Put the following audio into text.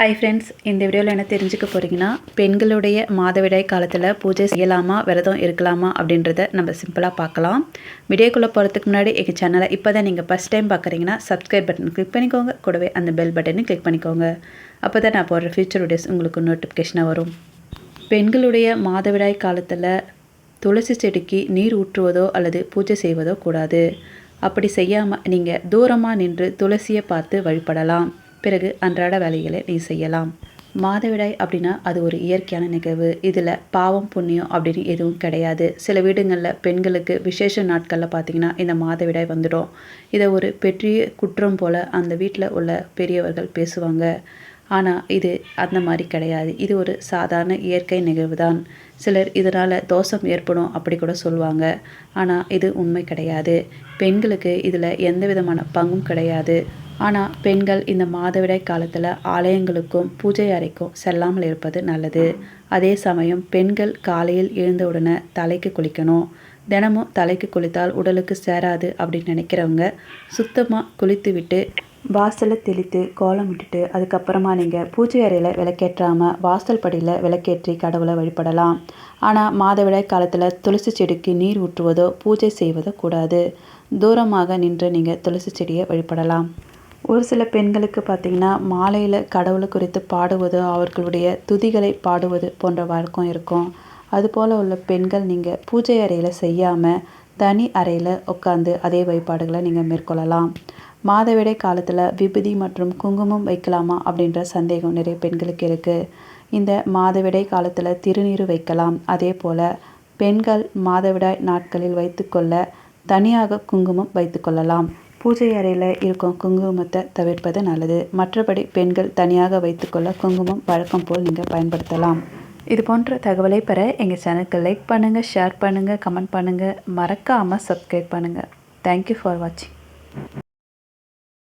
Hi friends இந்த வீடியோவில் என்ன தெரிஞ்சுக்க போகிறீங்கன்னா பெண்களுடைய மாதவிடாய் காலத்தில் பூஜை செய்யலாமா விரதம் இருக்கலாமா அப்படின்றத நம்ம சிம்பிளாக பார்க்கலாம். வீடியோக்குள்ளே போகிறதுக்கு முன்னாடி எங்கள் சேனலை இப்போ தான் நீங்கள் ஃபஸ்ட் டைம் பார்க்குறீங்கன்னா சப்ஸ்கிரைப் பட்டன் கிளிக் பண்ணிக்கோங்க. கூடவே அந்த பெல் பட்டனை கிளிக் பண்ணிக்கோங்க. அப்போ தான் நான் போடுற ஃபியூச்சர் வீடியோஸ் உங்களுக்கு நோட்டிஃபிகேஷனாக வரும். பெண்களுடைய மாதவிடாய் காலத்தில் துளசி செடிக்கு நீர் ஊற்றுவதோ அல்லது பூஜை செய்வதோ கூடாது. அப்படி செய்யாமல் நீங்கள் தூரமாக நின்று துளசியை பார்த்து வழிபடலாம். பிறகு அன்றாட வேலைகளை நீ செய்யலாம். மாதவிடாய் அப்படின்னா அது ஒரு இயற்கையான நிகழ்வு. இதில் பாவம் புண்ணியம் அப்படின்னு எதுவும் கிடையாது. சில வீடுங்களில் பெண்களுக்கு விசேஷ நாட்களில் பார்த்திங்கன்னா இந்த மாதவிடாய் வந்துடும். இதை ஒரு பெரிய குற்றம் போல் அந்த வீட்டில் உள்ள பெரியவர்கள் பேசுவாங்க. ஆனால் இது அந்த மாதிரி கிடையாது. இது ஒரு சாதாரண இயற்கை நிகழ்வு தான் சிலர் இதனால் தோஷம் ஏற்படும் அப்படி கூட சொல்லுவாங்க. ஆனால் இது உண்மை கிடையாது. பெண்களுக்கு இதில் எந்த விதமான பங்கும் கிடையாது. ஆனால் பெண்கள் இந்த மாதவிடாய் காலத்தில் ஆலயங்களுக்கும் பூஜை அறைக்கும் செல்லாமல் இருப்பது நல்லது. அதே சமயம் பெண்கள் காலையில் எழுந்தவுடனே தலைக்கு குளிக்கணும். தினமும் தலைக்கு குளித்தால் உடலுக்கு சேராது அப்படின்னு நினைக்கிறவங்க சுத்தமாக குளித்து விட்டு வாசலை தெளித்து கோலம் விட்டுட்டு அதுக்கப்புறமா நீங்கள் பூஜை அறையில் விளக்கேற்றாமல் வாசல் படியில் விளக்கேற்றி கடவுளை வழிபடலாம். ஆனால் மாதவிடாய் காலத்தில் துளசி செடிக்கு நீர் ஊற்றுவதோ பூஜை செய்வதோ கூடாது. தூரமாக நின்று நீங்கள் துளசி செடியை வழிபடலாம். ஒரு சில பெண்களுக்கு பார்த்திங்கன்னா மாலையில் கடவுளை குறித்து பாடுவது அவர்களுடைய துதிகளை பாடுவது போன்ற வழக்கம் இருக்கும். அதுபோல் உள்ள பெண்கள் நீங்கள் பூஜை அறையில் செய்யாமல் தனி அறையில் உட்காந்து அதே வழிபாடுகளை நீங்கள் மேற்கொள்ளலாம். மாதவிடை காலத்தில் விபதி மற்றும் குங்குமம் வைக்கலாமா அப்படின்ற சந்தேகம் நிறைய பெண்களுக்கு இருக்குது இந்த மாதவிடை காலத்தில் திருநீர் வைக்கலாம். அதே போல் பெண்கள் மாதவிடாய் நாட்களில் வைத்துக்கொள்ள தனியாக குங்குமம் வைத்துக்கொள்ளலாம். பூஜை அறையில் இருக்கும் குங்குமத்தை தவிர்ப்பது நல்லது. மற்றபடி பெண்கள் தனியாக வைத்துக்கொள்ள குங்குமம் வழக்கம் போல் நீங்கள் பயன்படுத்தலாம். இது போன்ற தகவலை பெற எங்கள் சேனலுக்கு லைக் பண்ணுங்கள் ஷேர் பண்ணுங்கள் கமெண்ட் பண்ணுங்கள் மறக்காமல் சப்ஸ்கிரைப் பண்ணுங்கள் தேங்க்யூ ஃபார் வாட்சிங்